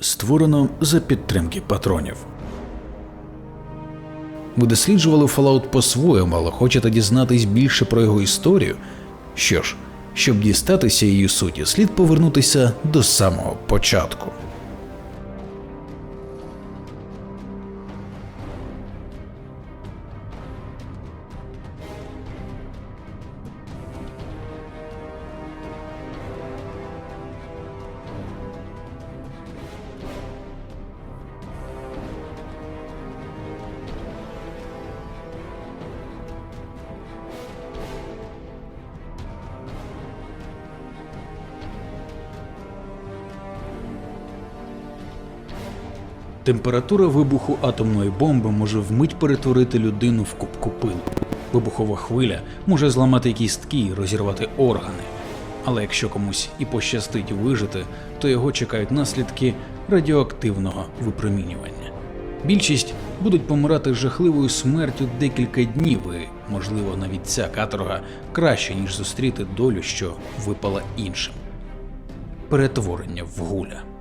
Створено за підтримки патронів. Ви досліджували Fallout по-своєму, але хочете дізнатись більше про його історію? Що ж, щоб дістатися її суті, слід повернутися до самого початку. Температура вибуху атомної бомби може вмить перетворити людину в кубку пилу. Вибухова хвиля може зламати кістки і розірвати органи. Але якщо комусь і пощастить вижити, то його чекають наслідки радіоактивного випромінювання. Більшість будуть помирати жахливою смертю декілька днів, і, можливо, навіть ця каторга краще, ніж зустріти долю, що випала іншим. Перетворення в гуля.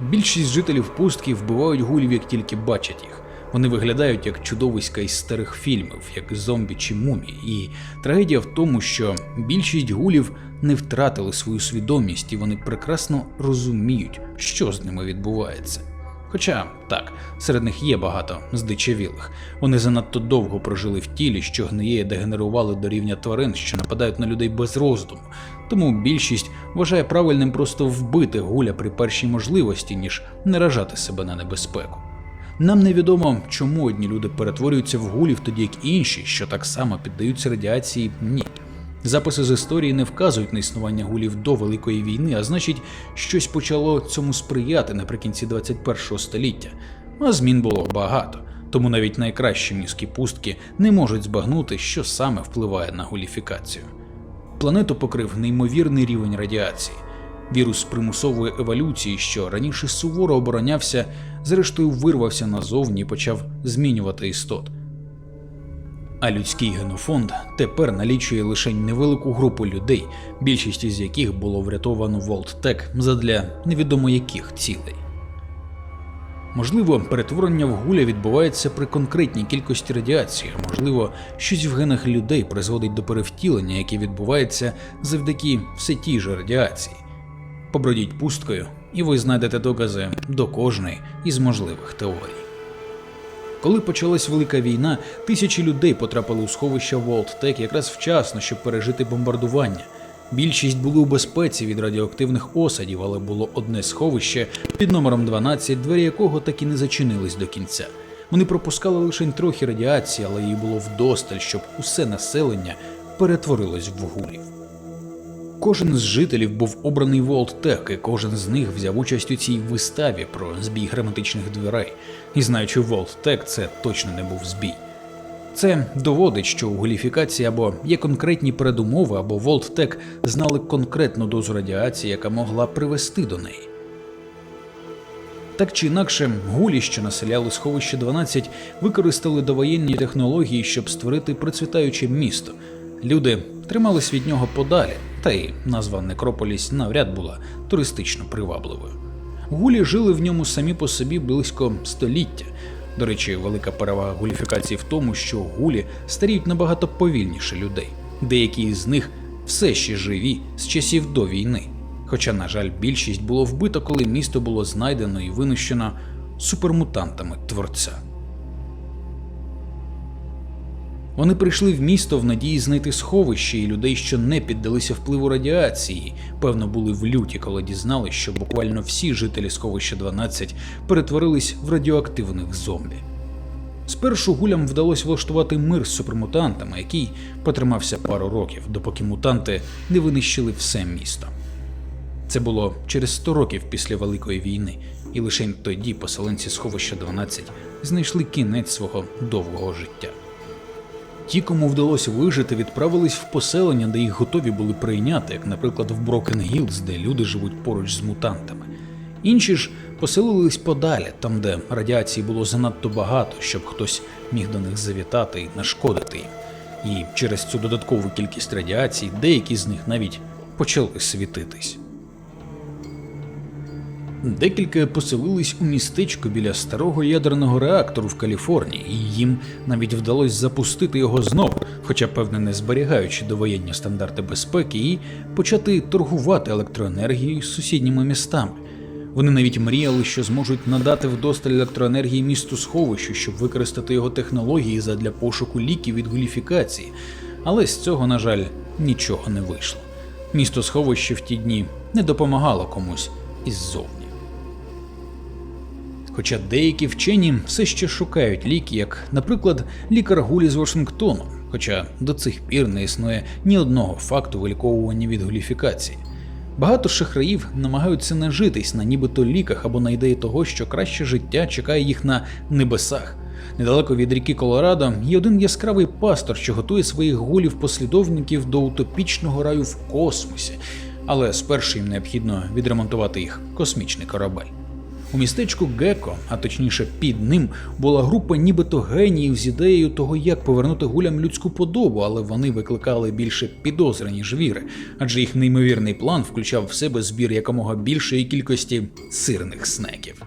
Більшість жителів пустки вбивають гулів, як тільки бачать їх. Вони виглядають як чудовиська із старих фільмів, як зомбі чи мумії. І трагедія в тому, що більшість гулів не втратили свою свідомість і вони прекрасно розуміють, що з ними відбувається. Хоча так, серед них є багато здичавілих. Вони занадто довго прожили в тілі, що гниє і дегенерували до рівня тварин, що нападають на людей без роздуму. Тому більшість вважає правильним просто вбити гуля при першій можливості, ніж наражати себе на небезпеку. Нам невідомо, чому одні люди перетворюються в гулів, тоді як інші, що так само піддаються радіації, ні. Записи з історії не вказують на існування гулів до Великої війни, а значить, щось почало цьому сприяти наприкінці 21 століття. А змін було багато, тому навіть найкращі мізки пустки не можуть збагнути, що саме впливає на гуліфікацію. Планету покрив неймовірний рівень радіації. Вірус примусової еволюції, що раніше суворо оборонявся, зрештою вирвався назовні і почав змінювати істот. А людський генофонд тепер налічує лише невелику групу людей, більшість із яких було врятовано Волттек задля невідомо яких цілей. Можливо, перетворення в гуля відбувається при конкретній кількості радіації, можливо, щось в генах людей призводить до перевтілення, яке відбувається завдяки все тій же радіації. Побродіть пусткою, і ви знайдете докази до кожної із можливих теорій. Коли почалась велика війна, тисячі людей потрапили у сховище Волттек якраз вчасно, щоб пережити бомбардування. Більшість були у безпеці від радіоактивних осадів, але було одне сховище під номером 12, двері якого так і не зачинились до кінця. Вони пропускали лише трохи радіації, але її було вдосталь, щоб усе населення перетворилось в гулів. Кожен з жителів був обраний Волттек, і кожен з них взяв участь у цій виставі про збій герметичних дверей. І знаючи Волттек, це точно не був збій. Це доводить, що у голіфікації або є конкретні передумови, або Волттек знали конкретну дозу радіації, яка могла привести до неї. Так чи інакше, гулі, що населяли сховище 12, використали довоєнні технології, щоб створити процвітаюче місто. Люди тримались від нього подалі, та й назва Некрополіс навряд була туристично привабливою. Гулі жили в ньому самі по собі близько століття. До речі, велика перевага гуліфікації в тому, що гулі старіють набагато повільніше людей. Деякі з них все ще живі з часів до війни. Хоча, на жаль, більшість було вбито, коли місто було знайдено і винищено супермутантами творця. Вони прийшли в місто в надії знайти сховище і людей, що не піддалися впливу радіації. Певно, були в люті, коли дізнались, що буквально всі жителі сховища 12 перетворились в радіоактивних зомбі. Спершу гулям вдалося влаштувати мир з супермутантами, який потримався пару років, допоки мутанти не винищили все місто. Це було через 100 років після Великої війни, і лише тоді поселенці сховища 12 знайшли кінець свого довгого життя. Ті, кому вдалося вижити, відправились в поселення, де їх готові були прийняти, як, наприклад, в Брокен Гілз, де люди живуть поруч з мутантами. Інші ж поселились подалі, там, де радіації було занадто багато, щоб хтось міг до них завітати і нашкодити їм. І через цю додаткову кількість радіації деякі з них навіть почали світитись. Декілька поселились у містечко біля старого ядерного реактору в Каліфорнії, і їм навіть вдалося запустити його знов, хоча, певне, не зберігаючи довоєнні стандарти безпеки, і почати торгувати електроенергією з сусідніми містами. Вони навіть мріяли, що зможуть надати вдосталь електроенергії місту сховищу, щоб використати його технології задля пошуку ліків від гуліфікації, але з цього, на жаль, нічого не вийшло. Місто сховище в ті дні не допомагало комусь іззовні. Хоча деякі вчені все ще шукають ліки, як, наприклад, лікар Гулі з Вашингтону, хоча до цих пір не існує ні одного факту виліковування від гуліфікації. Багато шахраїв намагаються нажитись на нібито ліках або на ідеї того, що краще життя чекає їх на небесах. Недалеко від ріки Колорадо є один яскравий пастор, що готує своїх гулів-послідовників до утопічного раю в космосі, але спершу їм необхідно відремонтувати їх космічний корабель. У містечку Геко, а точніше під ним, була група нібито геніїв з ідеєю того, як повернути гулям людську подобу, але вони викликали більше підозри, ніж віри, адже їх неймовірний план включав в себе збір якомога більшої кількості сирних снеків.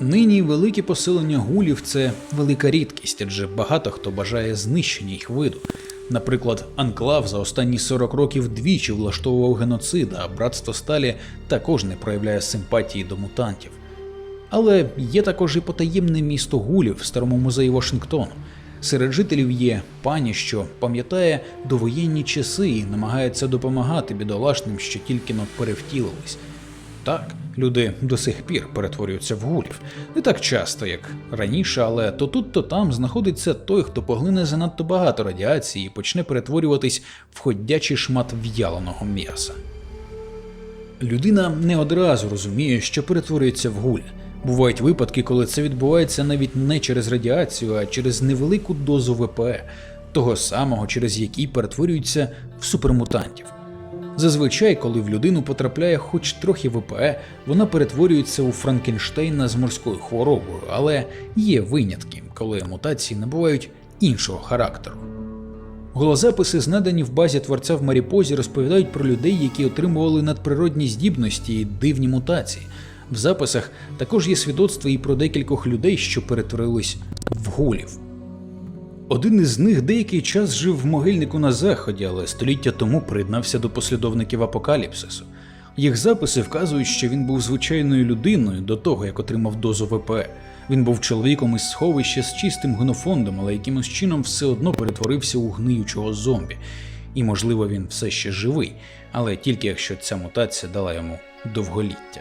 Нині велике поселення гулів це велика рідкість, адже багато хто бажає знищення їх виду. Наприклад, Анклав за останні 40 років двічі влаштовував геноцид, а братство Сталі також не проявляє симпатії до мутантів. Але є також і потаємне місто гулів в старому музеї Вашингтону. Серед жителів є пані, що пам'ятає довоєнні часи і намагається допомагати бідолашним, що тільки но перевтілились. Так, люди до сих пір перетворюються в гулів. Не так часто, як раніше, але то тут, то там знаходиться той, хто поглине занадто багато радіації і почне перетворюватись в ходячий шмат в'яленого м'яса. Людина не одразу розуміє, що перетворюється в гуля. Бувають випадки, коли це відбувається навіть не через радіацію, а через невелику дозу ВПЕ, того самого, через який перетворюються в супермутантів. Зазвичай, коли в людину потрапляє хоч трохи ВПЕ, вона перетворюється у Франкенштейна з морською хворобою, але є винятки, коли мутації набувають іншого характеру. Голозаписи, знадані в базі творця в Маріпозі, розповідають про людей, які отримували надприродні здібності і дивні мутації. В записах також є свідоцтва і про декількох людей, що перетворились в гулів. Один із них деякий час жив в могильнику на заході, але століття тому приєднався до послідовників апокаліпсису. Їх записи вказують, що він був звичайною людиною до того, як отримав дозу ВПЕ. Він був чоловіком із сховища з чистим генофондом, але якимось чином все одно перетворився у гниючого зомбі. І, можливо, він все ще живий, але тільки якщо ця мутація дала йому довголіття.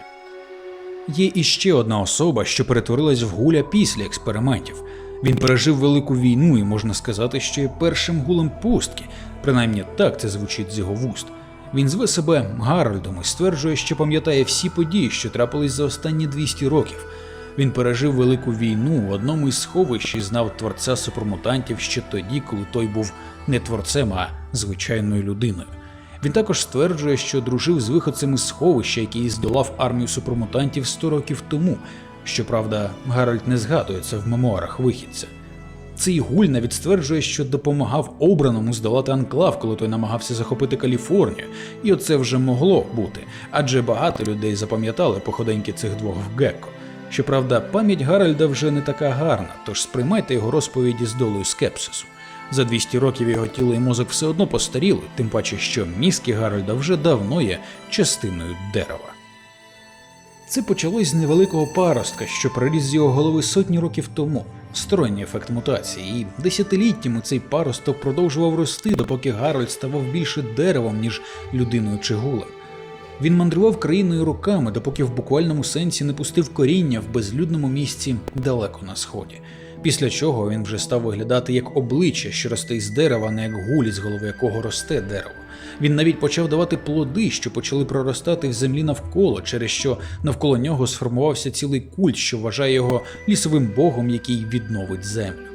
Є іще одна особа, що перетворилась в гуля після експериментів. Він пережив велику війну і можна сказати, що є першим гулем пустки, принаймні так це звучить з його вуст. Він зве себе Гарольдом і стверджує, що пам'ятає всі події, що трапились за останні 200 років. Він пережив велику війну в одному із сховищ і знав творця супермутантів ще тоді, коли той був не творцем, а звичайною людиною. Він також стверджує, що дружив з виходцем із сховища, який здолав армію супермутантів 100 років тому. Щоправда, Гарольд не згадує це в мемуарах вихідця. Цей гуль навіть стверджує, що допомагав обраному здолати анклав, коли той намагався захопити Каліфорнію, і оце вже могло бути, адже багато людей запам'ятали походеньки цих двох в Гекко. Щоправда, пам'ять Гарольда вже не така гарна, тож сприймайте його розповіді з долою скепсису. За 200 років його тіло і мозок все одно постаріли, тим паче, що мізки Гарольда вже давно є частиною дерева. Це почалось з невеликого паростка, що проріс з його голови сотні років тому, сторонній ефект мутації, і десятиліттями цей паросток продовжував рости, допоки Гарольд ставав більше деревом, ніж людиною чи гулем. Він мандрував країною руками, допоки в буквальному сенсі не пустив коріння в безлюдному місці далеко на сході. Після чого він вже став виглядати як обличчя, що росте із дерева, не як гулі, з голови якого росте дерево. Він навіть почав давати плоди, що почали проростати в землі навколо, через що навколо нього сформувався цілий культ, що вважає його лісовим богом, який відновить землю.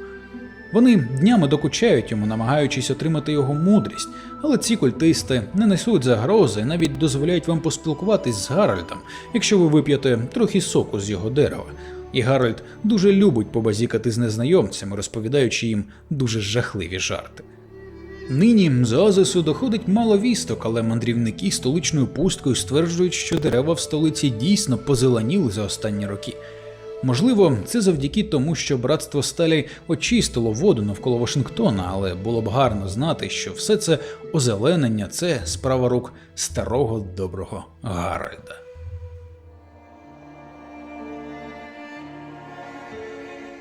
Вони днями докучають йому, намагаючись отримати його мудрість, але ці культисти не несуть загрози навіть дозволяють вам поспілкуватись з Гарольдом, якщо ви вип'єте трохи соку з його дерева. І Гарольд дуже любить побазікати з незнайомцями, розповідаючи їм дуже жахливі жарти. Нині з Оазису доходить мало вісток, але мандрівники столичною пусткою стверджують, що дерева в столиці дійсно позеленіли за останні роки. Можливо, це завдяки тому, що братство сталі очистило воду навколо Вашингтона, але було б гарно знати, що все це озеленення це справа рук старого доброго Гарольда.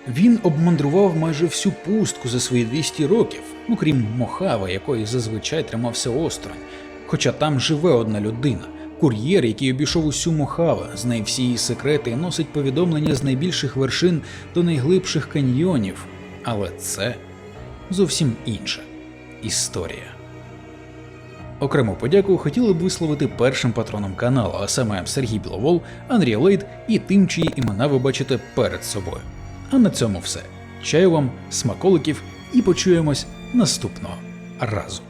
Він обмандрував майже всю пустку за свої 200 років, окрім Мохави, якої зазвичай тримався осторонь. Хоча там живе одна людина, кур'єр, який обійшов усю Мохаве, знає всі її секрети і носить повідомлення з найбільших вершин до найглибших каньйонів. Але це зовсім інша історія. Окрему подяку хотіли б висловити першим патроном каналу, а саме Сергій Біловол, Андрій Лейд і тим, чиї імена ви бачите перед собою. А на цьому все. Чаю вам, смаколиків і почуємось наступного разу.